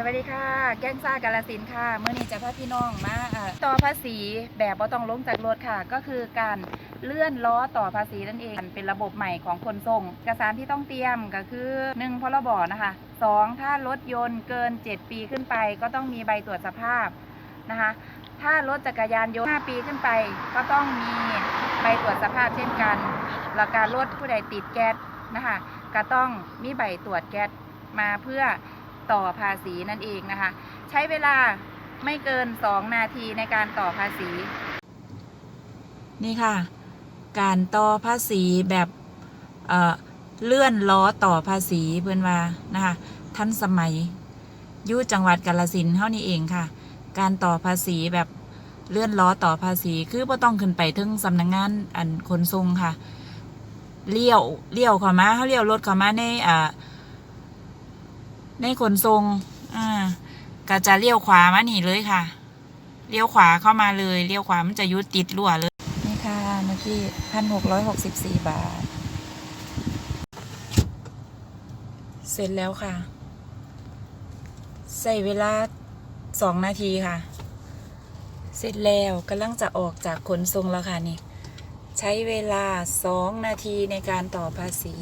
สวัสดีค่ะ แก้งซ่ากาลสินค่ะ เมื่อนี้จะพาพี่น้องมาต่อภาษีแบบบ่ต้องลงจากรถค่ะ ก็คือการเลื่อนล้อต่อภาษีนั่นเองเป็นระบบใหม่ของคนส่งเอกสารที่ต้องเตรียมก็คือ1พรบนะคะ 2 ถ้ารถยนต์เกิน 7 ปีขึ้นไป ก็ต้องมีใบตรวจสภาพนะคะ ถ้ารถจักรยานยนต์ 5 ปีขึ้นไป ก็ต้องมีใบตรวจสภาพเช่นกันแล้วการรถผู้ใดติดแก๊สนะคะก็ต้องมีใบตรวจแก๊สมาเพื่อ ต่อภาษีนั่นเองนะคะ ใช้เวลาไม่เกิน 2 นาทีในการต่อภาษี นี่ค่ะ การต่อภาษีแบบเอ่อเลื่อนล้อต่อภาษีเพื่อนว่านะคะทันสมัยยุ่จังหวัดกาลสินเท่านี้เองค่ะ การต่อภาษีแบบเลื่อนล้อต่อภาษีคือบ่ต้องขึ้นไปถึงสำนักงงานอันขนส่งค่ะเลี้ยวเลี้ยวเข้ามาเขาเลี้ยวรถเข้ามาในอ่า ในขนส่งอ่าก็จะเลี้ยวขวามานี่เลยค่ะ เลี้ยวขวาเข้ามาเลย เลี้ยวขวามันจะยุดติดรั่วเลย นี่ค่ะ เมื่อกี้พันหกร้อยหกสิบสี่บาท เสร็จแล้วค่ะ ใส่เวลาสองนาทีค่ะ เสร็จแล้วกำลังจะออกจากขนส่งแล้วค่ะนี่ ใช้เวลาสองนาทีในการต่อภาษี